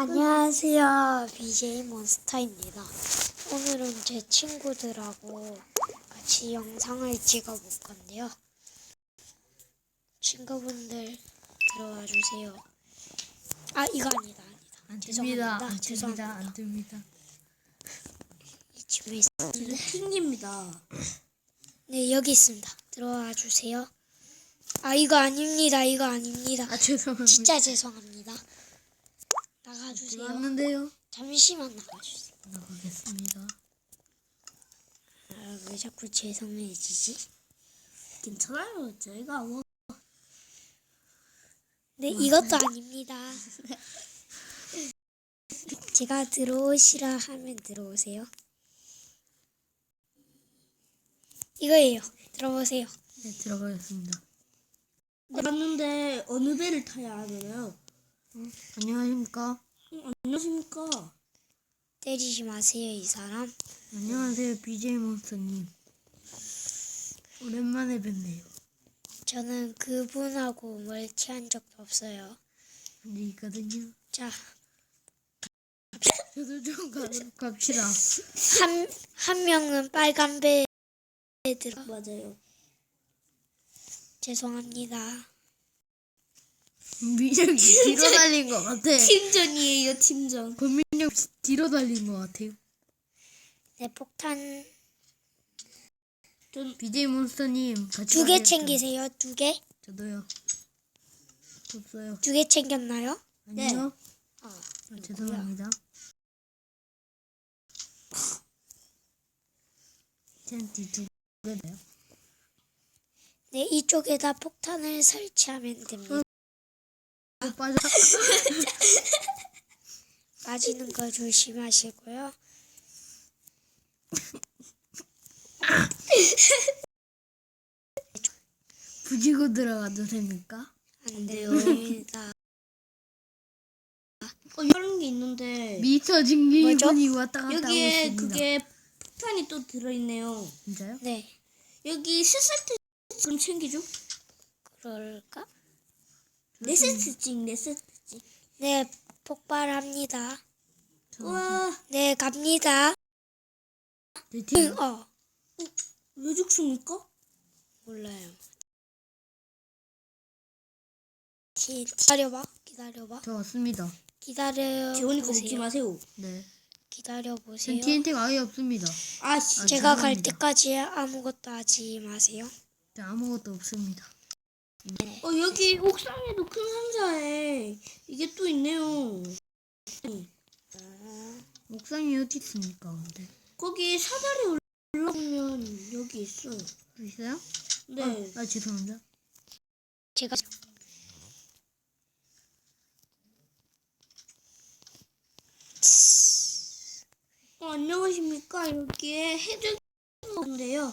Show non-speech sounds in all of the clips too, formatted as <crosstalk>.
안녕하세요. BJ 몬스터입니다. 오늘은 제 친구들하고 같이 영상을 찍어 볼 건데요. 친구분들 들어와 주세요. 아, 이거 아니다. 아니다. 안 죄송합니다. 됩니다. 안. 죄송합니다. 안 됩니다. 이 집에 있는데. 튕깁니다. 네, 여기 있습니다. 들어와 주세요. 아, 이거 아닙니다. 이거 아닙니다. 아 죄송합니다. 진짜 죄송합니다. 나가주세요. 왔는데요. 잠시만 나가주세요. 나가겠습니다. 아, 왜 자꾸 죄송해지지? 괜찮아요. 제가 뭐 네, 이것도 아닙니다. <laughs> 제가 들어오시라 하면 들어오세요. 이거예요. 들어보세요. 네, 들어가겠습니다. 왔는데 어느 배를 타야 하나요? 안녕하십니까? 안녕하십니까? 때리지 마세요, 이 사람. 안녕하세요, BJ 몬스터님. 오랜만에 뵙네요. 저는 그분하고 멀티한 적도 없어요. 근데 있거든요. 자, 저도 좀 가도록 갑시다. 한, 한 명은 빨간 배에 들어. 맞아요. 죄송합니다. 민혁이 뒤로 달린 것 같아. 팀전이에요, 팀전. 권민혁 뒤로 달린 것 같아요. 네, 폭탄 전 BJ 몬스터님 같이 두 개 가겠죠? 챙기세요. 두 개? 저도요. 없어요. 두 개 챙겼나요? 아니요. 아, 아, 죄송합니다. 텐트 두 개네요. 네, 이쪽에다 폭탄을 설치하면 됩니다. 어, 빠져. <laughs> 빠지는 거 조심하시고요. 부지고 들어가도 됩니까? 안 됩니다. 어, 이런 게 있는데 미터 징기 뭐죠? 분이 왔다 갔다 하고 여기에 있습니다. 그게 폭탄이 또 들어있네요. 진짜요? 네, 여기 세 세트 좀 챙기죠? 그럴까? 네 세트씩, 네 세트씩. 네, 폭발합니다. 우와, 네, 갑니다. 내 팀. 응, 어, 왜 죽습니까? 몰라요. 기, 기다려봐, 기다려봐, 저 왔습니다. 기다려 재원이 거 먹지 보세요. 마세요. 네. 기다려 전 보세요. TNT가 아예 없습니다. 아, 씨. 아, 제가 갈 죄송합니다. 때까지 아무것도 하지 마세요. 저 아무것도 없습니다. 어, 여기 옥상에도 큰 상자에 이게 또 있네요. 옥상이 어디 있습니까, 근데? 거기 사다리 올라오면 여기 있어요. 또 있어요? 네. 아, 아, 죄송합니다. 제가 어, 안녕하십니까. 여기에 해적 인데요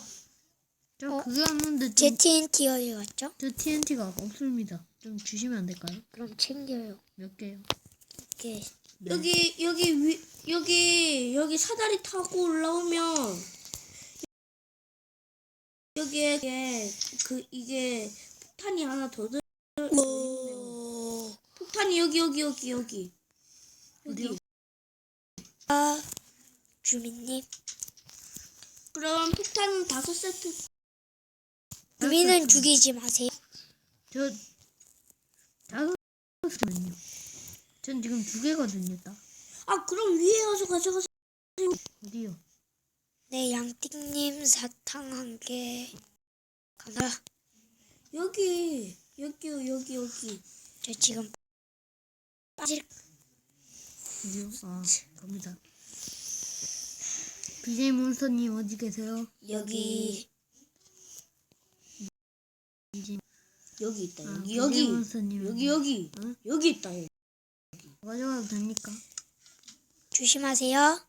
저 어? 그게 없는데 제 좀, TNT 어디 갔죠? 저 TNT가 없습니다. 좀 주시면 안 될까요? 그럼 챙겨요. 몇 개요? 이렇게 네. 여기 여기 위 여기 여기 사다리 타고 올라오면 여기에 이게 그 이게 폭탄이 하나 더 들. 오. 폭탄이 여기 여기 여기 여기. 어디요? 여기. 아, 주민님. 그럼 폭탄 다섯 세트. 주민은 죽이지 마세요. 저 다섯 개만요. 전 지금 두 개거든요, 딱. 아 그럼 위에 가서 가져가세요. 어디요? 네, 양띵님 사탕 한 개. 감사. 여기 여기요 여기 여기. 저 지금 빠질. 어디요? 아, 갑니다. BJ 몬스터님 어디 계세요? 여기 여기 있다 아, 여기 여기 여기 여기 응? 여기 있다 여기. 가져가도 됩니까? 조심하세요.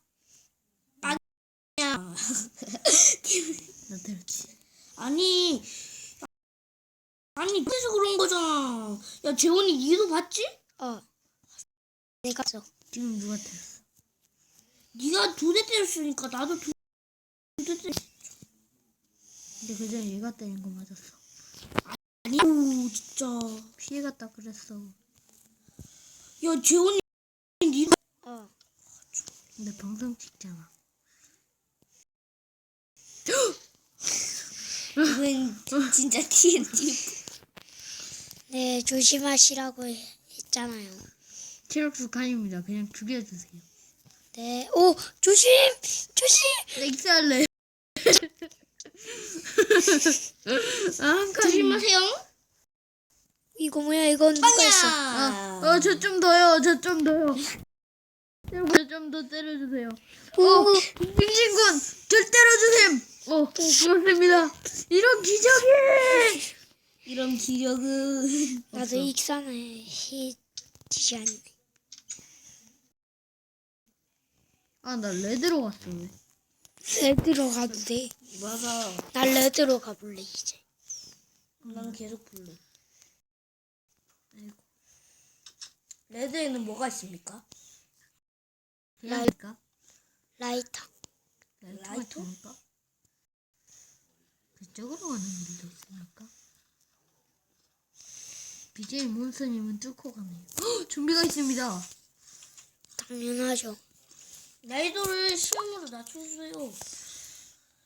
나 들었지. 아니 아니 그래서 그런 거잖아. 야 재원이 니도 봤지? 어. 내가 써. 지금 누가 때렸어? 네가 두 대 때렸으니까 나도 두 대 때렸. 근데 그 전에 얘가 때린 거 맞았어. 아니 오 진짜. 피해갔다 그랬어. 야 재원이 니도 근데 방송 찍잖아. 이건 진짜 TNT. 네, 조심하시라고 했잖아요. 체력수 칸입니다. 그냥 죽여주세요. 네, 오, 조심! 조심! 넥스 할래. 아. 조심하세요. 이거 뭐야, 이건 누가 했어? 아, 어, 저 좀 더요. 저 좀 더요. 저 좀 더 때려주세요. 오, 어, 빙신군, 절 때려주셈. 어, 그렇습니다. 이런 기적이. 이런 기력은 나도 익산에 해지지 않네. 아, 나 레드로. 왜? 레드로 가도 돼. 맞아. 나 레드로 가볼래, 이제. 난 계속 불러. 레드에는 뭐가 있습니까? 라이터. 라이터가 라이터? 좋을까? 그쪽으로 가는 길도 있으니까. BJ 몬스터님은 뚫고 가네요. <gasps> 헉, 좀비가 있습니다. 당연하죠. 난이도를 시험으로 낮춰주세요.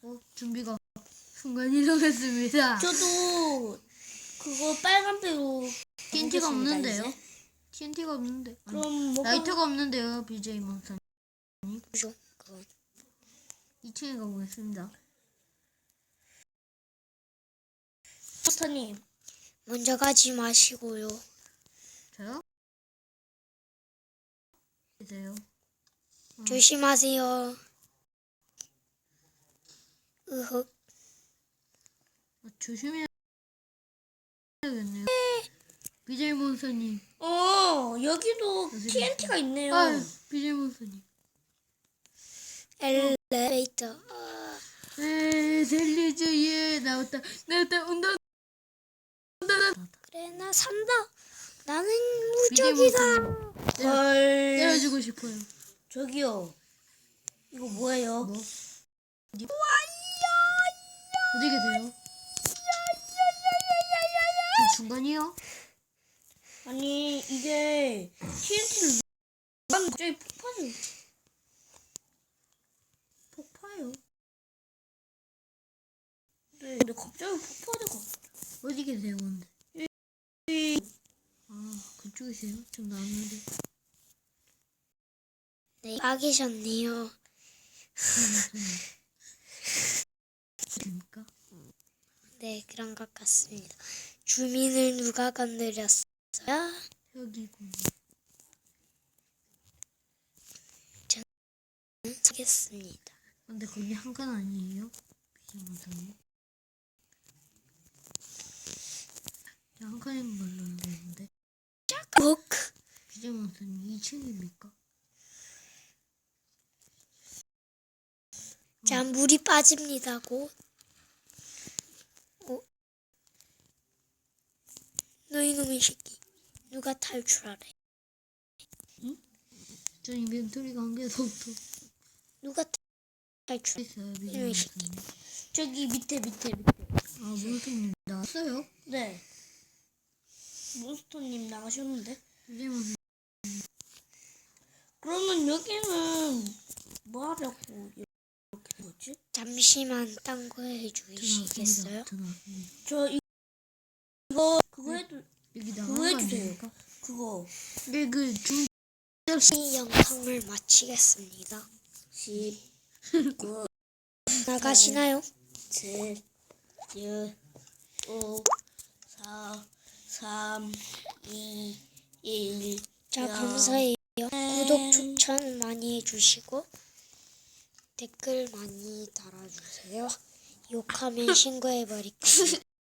어, 좀비가 순간 이동했습니다. 저도 그거 빨간색으로 TNT가 해보겠습니다, 없는데요? 이제. TNT가 없는데. 그럼 뭐가 라이터가 없는데요, BJ 몬스터. 그죠? 그건. 2층에 가보겠습니다. 포스터님 먼저 가지 마시고요. 저요? 이세요. 조심하세요. 으흑. 아, 조심해야겠네요. BJ 몬스터님. 어 여기도 TNT가 있네요. 아, BJ 몬스터님. 엘리베이터. 아, 에이, 살려줘, 예, 나왔다, 나왔다, 온다, 온다, 온다. 그래, 나 산다. 나는 무적이다. 헐 때려주고 싶어요. 저기요 이거 뭐예요? 뭐? 어디? 어디 계세요? 저 중간이요? 아니 이게 TNT를 갑자기 폭파를 폭파요. 네, 근데 갑자기 폭파를 어디 계세요, 근데? 아, 그쪽이세요? 좀 나왔는데. 계셨네요. 됩니까? 네, 그런 것 같습니다. 주민을 누가 건드렸어요? 여기군요. 하겠습니다. 근데 거기 한칸 아니에요? 비밀번호님? 한 칸인 걸로 알고 있는데. 욱. 비밀번호님 2층입니까? 자, 물이 빠집니다, 곧. 어? 너 이놈의 새끼. 누가 탈출하래? 저 인벤토리가 한 개도 없어. 누가 탈출? 이놈의 새끼. 저기 밑에 밑에 밑에 아, 몬스터님 나왔어요? 네 몬스터님 나가셨는데 비밀번호 그러면 여기는 뭐 하려고? 잠시만 딴 거 해주시겠어요? 저 이- 이거 그거 해도 여기 그거 거 해주세요. 아닙니까? 그거 그 중, 이 영상을 마치겠습니다. 10 9 나가시나요? 7 6 5 4 3 2 1 자, 야. 감사해요. 구독, 추천 많이 해주시고 댓글 많이 달아주세요. 욕하면 신고해버릴 겁니다.